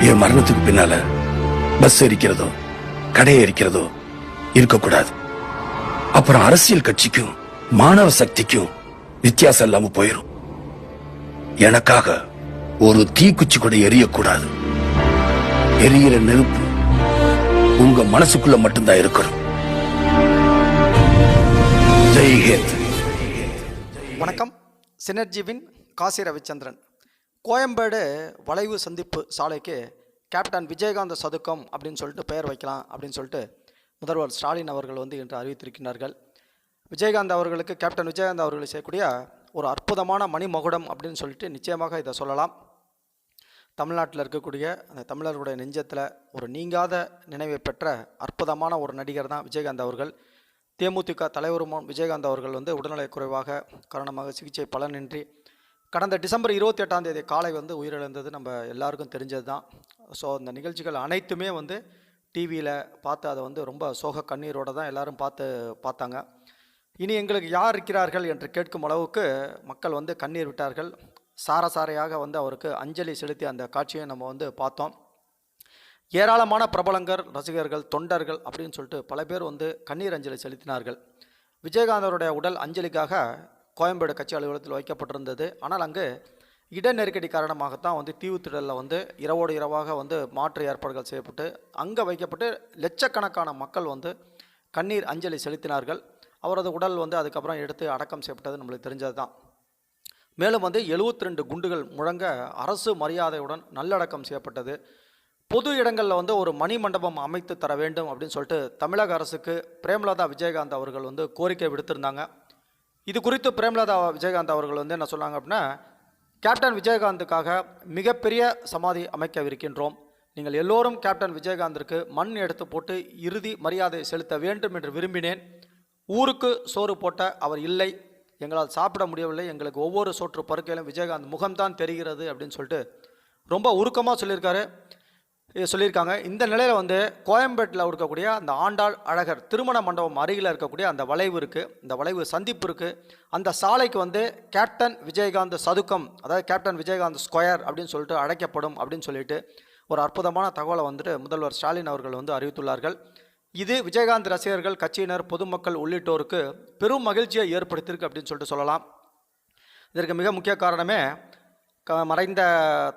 என் மரணத்துக்கு பின்னால பஸ் எரிக்கிறதோ கடை எரிக்கிறதோ இருக்கக்கூடாது. அப்புறம் அரசியல் கட்சிக்கும் மாணவ சக்திக்கும் வித்தியாசம் இல்லாம போயிரும். எனக்காக ஒரு தீக்குச்சி கூட எரியக்கூடாது. எரியிற நெருப்பு உங்க மனசுக்குள்ள மட்டும்தான் இருக்கணும். வணக்கம். சினர்ஜிவின் காசி ரவிச்சந்திரன். கோயம்பேடு வளைவு சந்திப்பு சாலைக்கு கேப்டன் விஜயகாந்த சதுக்கம் அப்படின்னு சொல்லிட்டு பெயர் வைக்கலாம் அப்படின்னு சொல்லிட்டு முதல்வர் ஸ்டாலின் அவர்கள் வந்து இன்று அறிவித்திருக்கிறார்கள். விஜயகாந்த் அவர்களுக்கு கேப்டன் விஜயகாந்த் அவர்கள் செய்யக்கூடிய ஒரு அற்புதமான மணிமகுடம் அப்படின்னு சொல்லிட்டு நிச்சயமாக இதை சொல்லலாம். தமிழ்நாட்டில் இருக்கக்கூடிய அந்த தமிழர்களுடைய நெஞ்சத்தில் ஒரு நீங்காத நினைவை பெற்ற அற்புதமான ஒரு நடிகர் தான் விஜயகாந்த் அவர்கள். தேமுதிக தலைவருமான் விஜயகாந்த் அவர்கள் வந்து உடல்நலக் குறைவாக காரணமாக சிகிச்சை பலனின்றி கடந்த டிசம்பர் இருபத்தி எட்டாம் தேதி காலை வந்து உயிரிழந்தது நம்ம எல்லாருக்கும் தெரிஞ்சது தான் ஸோ அந்த நிகழ்ச்சிகள் அனைத்துமே வந்து டிவியில் பார்த்து அதை வந்து ரொம்ப சோக கண்ணீரோடு தான் எல்லாரும் பார்த்து பார்த்தாங்க. இனி எங்களுக்கு யார் இருக்கிறார்கள் என்று கேட்கும் அளவுக்கு மக்கள் வந்து கண்ணீர் விட்டார்கள். சாரசாரையாக வந்து அவருக்கு அஞ்சலி செலுத்தி அந்த காட்சியை நம்ம வந்து பார்த்தோம். ஏராளமான பிரபலங்கள் ரசிகர்கள் தொண்டர்கள் அப்படின்னு சொல்லிட்டு பல பேர் வந்து கண்ணீர் அஞ்சலி செலுத்தினார்கள். விஜயகாந்தருடைய உடல் அஞ்சலிக்காக கோயம்பேடு கட்சி அலுவலகத்தில் வைக்கப்பட்டிருந்தது. ஆனால் அங்கு இட நெருக்கடி காரணமாகத்தான் வந்து தீவுத்திடலில் வந்து இரவோடு இரவாக வந்து மாற்று ஏற்பாடுகள் செய்யப்பட்டு அங்கே வைக்கப்பட்டு லட்சக்கணக்கான மக்கள் வந்து கண்ணீர் அஞ்சலி செலுத்தினார்கள். அவரது உடல் வந்து அதுக்கப்புறம் எடுத்து அடக்கம் செய்யப்பட்டது நம்மளுக்கு தெரிஞ்சது தான் மேலும் வந்து 72 ரெண்டு குண்டுகள் முழங்க அரசு மரியாதையுடன் நல்லடக்கம் செய்யப்பட்டது. பொது இடங்களில் வந்து ஒரு மணி மண்டபம் அமைத்து தர வேண்டும் அப்படின்னு சொல்லிட்டு தமிழக அரசுக்கு பிரேமலதா விஜயகாந்த் அவர்கள் வந்து கோரிக்கை விடுத்திருந்தாங்க. இது குறித்து பிரேமலதா விஜயகாந்த் அவர்கள் வந்து என்ன சொன்னாங்க அப்படின்னா கேப்டன் விஜயகாந்துக்காக மிகப்பெரிய சமாதி அமைக்கவிருக்கின்றோம். நீங்கள் எல்லோரும் கேப்டன் விஜயகாந்திற்கு மண் எடுத்து போட்டு இறுதி மரியாதை செலுத்த வேண்டும் என்று விரும்பினேன். ஊருக்கு சோறு போட்ட அவர் இல்லை. எங்களால் சாப்பிட முடியவில்லை. எங்களுக்கு ஒவ்வொரு சோற்று பருக்கையிலும் விஜயகாந்த் முகம்தான் தெரிகிறது அப்படின்னு சொல்லிட்டு ரொம்ப உருக்கமாக சொல்லியிருக்காரு. சொல்லியிருக்காங்க. இந்த நிலையில் வந்து கோயம்பேட்டில் இருக்கக்கூடிய அந்த ஆண்டாள் அழகர் திருமண மண்டபம் அருகில் இருக்கக்கூடிய அந்த வளைவு இருக்குது இந்த வளைவு சந்திப்பு இருக்குது அந்த சாலைக்கு வந்து கேப்டன் விஜயகாந்த் சதுக்கம் அதாவது கேப்டன் விஜயகாந்த் ஸ்கொயர் அப்படின்னு சொல்லிட்டு அழைக்கப்படும் அப்படின்னு சொல்லிட்டு ஒரு அற்புதமான தகவலை வந்துட்டு முதல்வர் ஸ்டாலின் அவர்கள் வந்து அறிவித்துள்ளார்கள். இது விஜயகாந்த் ரசிகர்கள் கட்சியினர் பொதுமக்கள் உள்ளிட்டோருக்கு பெரும் மகிழ்ச்சியை ஏற்படுத்தியிருக்கு அப்படின்னு சொல்லிட்டு சொல்லலாம். இதற்கு மிக முக்கிய காரணமே க மறைந்த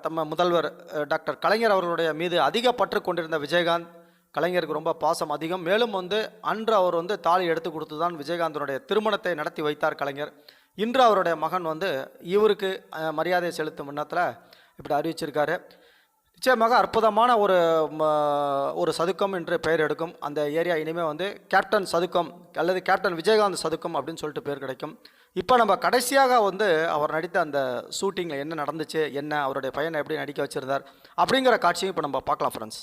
தம்ம முதல்வர் டாக்டர் கலைஞர் அவர்களுடைய மீது அதிக பற்று கொண்டிருந்த விஜயகாந்த் கலைஞருக்கு ரொம்ப பாசம் அதிகம். மேலும் வந்து அன்று அவர் வந்து தாலி எடுத்து கொடுத்து தான் விஜயகாந்தனுடைய திருமணத்தை நடத்தி வைத்தார் கலைஞர். இன்று அவருடைய மகன் வந்து இவருக்கு மரியாதை செலுத்தும் எண்ணத்தில் இப்படி அறிவிச்சிருக்காரு. நிச்சயமாக அற்புதமான ஒரு ஒரு சதுக்கம் என்று பெயர் எடுக்கும். அந்த ஏரியா இனிமேல் வந்து கேப்டன் சதுக்கம் அல்லது கேப்டன் விஜயகாந்த் சதுக்கம் அப்படின்னு சொல்லிட்டு பேர் கிடைக்கும். இப்போ நம்ம கடைசியாக வந்து அவர் நடித்த அந்த ஷூட்டிங்கில் என்ன நடந்துச்சு என்ன அவருடைய பையனை எப்படி நடிக்க வச்சிருந்தார் அப்படிங்கிற காட்சியும் இப்போ நம்ம பார்க்கலாம் ஃப்ரெண்ட்ஸ்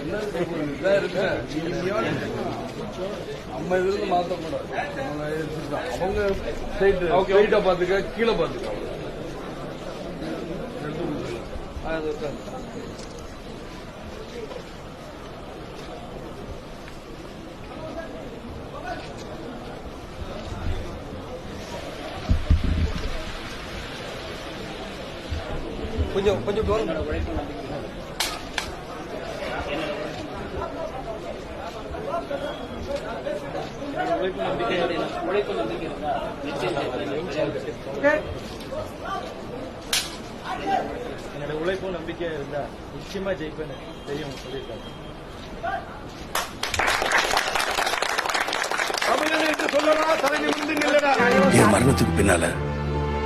இதான் இருக்கு. நம்ம இதுல இருந்து மாத்தக்கூடாது அவங்க பாத்துக்க கீழே பாத்துக்க கொஞ்சம் கொஞ்சம் என்னோட உழைப்பும் நம்பிக்கையும் இருந்தா நிச்சயமா ஜெயிப்பேன்னு தெரியும் சொல்லியிருக்காங்க என் மரணத்துக்கு பின்னால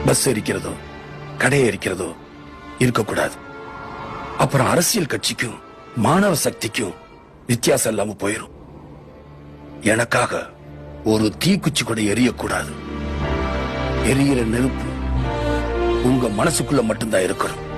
பஸ் எரிக்கிறதோ கடை எரிக்கிறதோ இருக்கக்கூடாது. அப்புறம் அரசியல் கட்சிக்கும் மாணவ சக்திக்கும் வித்தியாசம் இல்லாம போயிரும். எனக்காக ஒரு தீக்குச்சி கூட எரியக்கூடாது. எரியிற நெருப்பு உங்க மனசுக்குள்ள மட்டும்தான் இருக்கணும்.